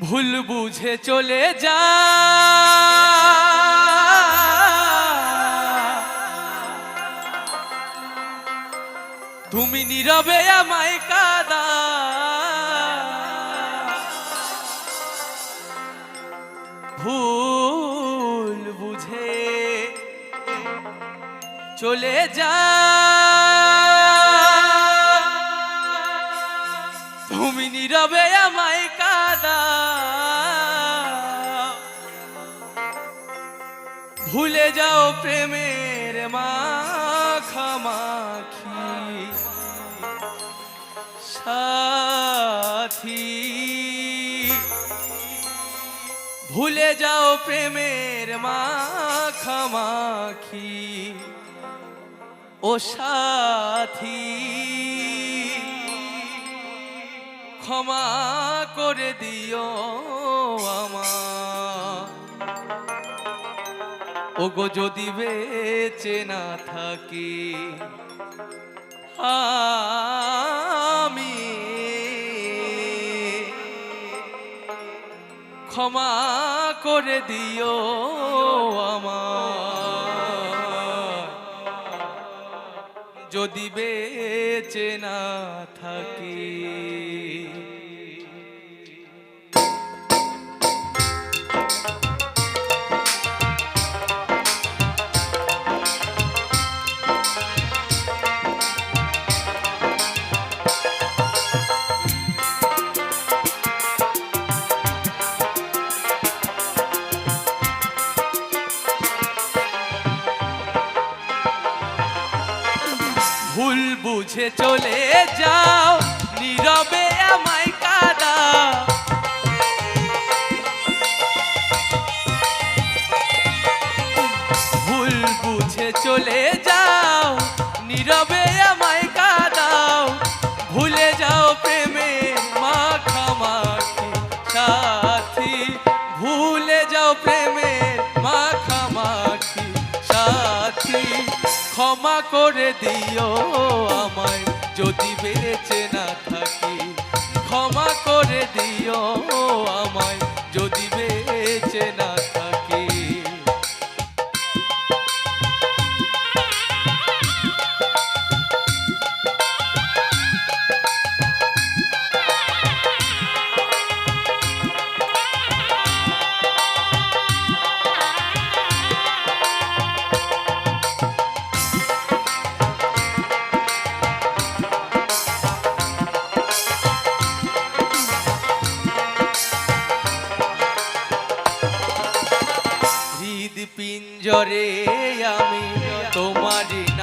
ভুল বুঝে চলে যা। তুমি নীরবে আমায় কাদা। ভুল বুঝে চলে যা। তুমি নীরবে আমায় ভুলে যাও প্রেমের মাখামাখি। সাথী, ভুলে যাও প্রেমের মাখামাখি। ও সাথী, ক্ষমা করে দিও আমার ওগো যদি বেঁচে না থাকি আমি ক্ষমা করে দিও আমার যদি বেঁচে না থাকি চলে যাও, নীরবে আমায় কাদাও। ভুলে যাও প্রেমে মাখামাখি সাথী। ভুলে যাও প্রেমে মাখামাখি সাথী। ক্ষমা করে দিও আমায়, যদি বেঁচে না থাকি। ক্ষমা করে দিও আমায়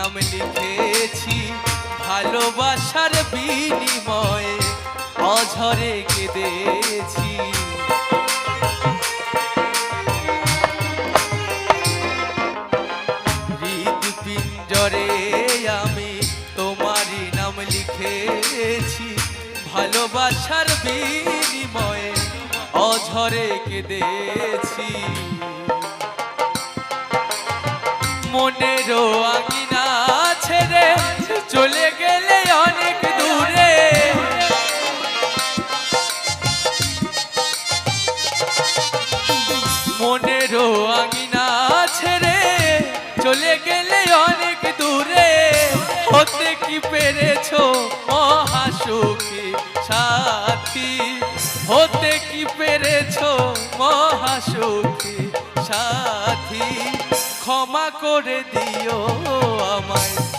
নাম লিখেছি ভালোবাসার বিনিময়ে অঝরে কেঁদেছি। হৃদ পিঞ্জরে আমি তোমার নাম লিখেছি ভালোবাসার বিনিময়ে অঝরে কেঁদেছি। মনেরও ছেড়ে চলে গেলে অনেক দূরে। মনেরও আঙিনা ছেড়ে চলে গেলে অনেক দূরে। হতে কি পেরেছ মহাসুখী সাথী? হতে কি পেরেছ মহাসুখী সাথী? ক্ষমা করে দিও আমায়।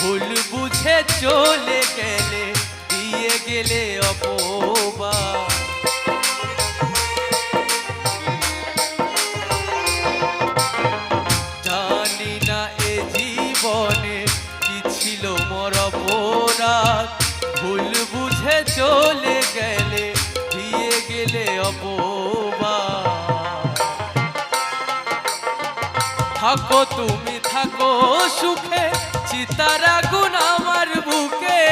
ভুল বুঝে চলে গেলে, দিয়ে গেলে অপবাদ। জানি না এ জীবনে কি ছিল মোর অপরাধ। ভুল বুঝে চলে গেলে, দিয়ে গেলে অপবাদ। থাকো তুমি, থাকো সুখে চিতারা গুণ আমার বুকে।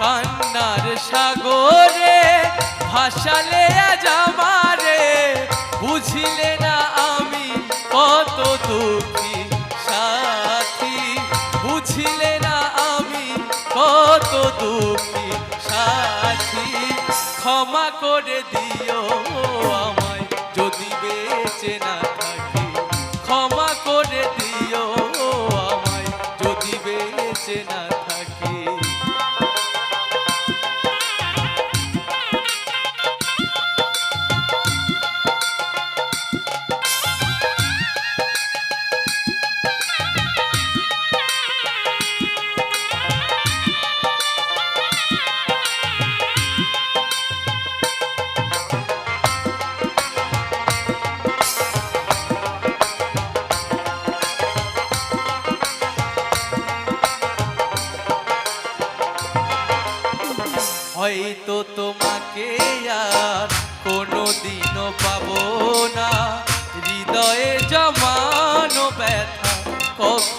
কান্নার সাগরে ভাসালে আজ বুঝিলে না আমি কত দুঃখী সাথী। বুঝিলে না আমি কত দুঃখী সাথী। ক্ষমা করে দিও।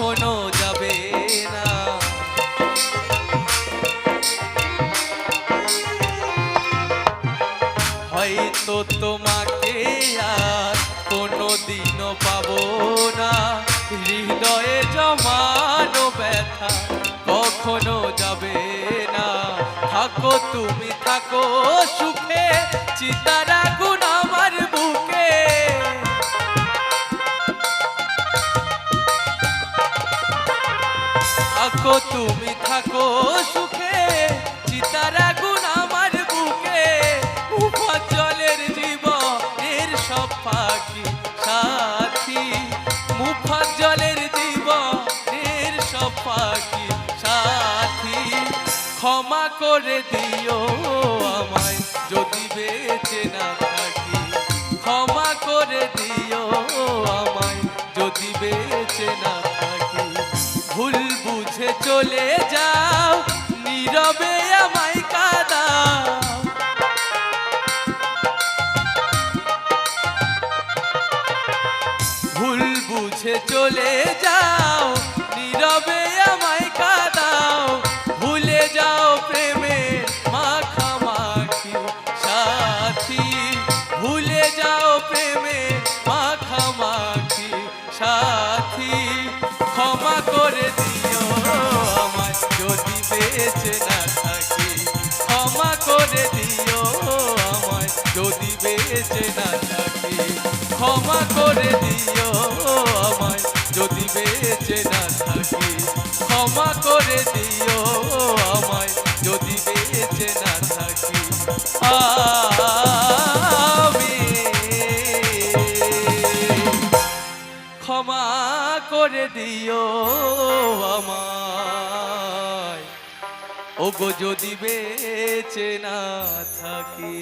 কখনো যাবে না। হয়তো তোমাকে আর কোনো দিনও পাবো না। হৃদয়ে জমানো ব্যথা কখনো যাবে না। থাকো তুমি, থাকো সুখে, চিতারা গুণ আমার থাকো, তুমি থাকো সুখে। চিতারা গুণ আমার বুকে। মুফাজ্জলের জীবনের সব পাখি সাথী। মুফাজ্জলের জীবনের সব পাখি সাথী। ক্ষমা করে দিও। বুঝে চলে যাও, নীরবে আমায় কাদাও। ভুল বুঝে চলে যাও, নীরবে আমায় কাদাও। ভুলে যাও করে দিও আমায়। যদি বেঁচে না থাকি, ক্ষমা করে দিও আমায়। যদি বেঁচে না থাকি, ক্ষমা করে দিও আমায়। যদি বেঁচে না থাকি, আমি ক্ষমা করে দিও আমায়। ওগো যদি বেচে না থাকি।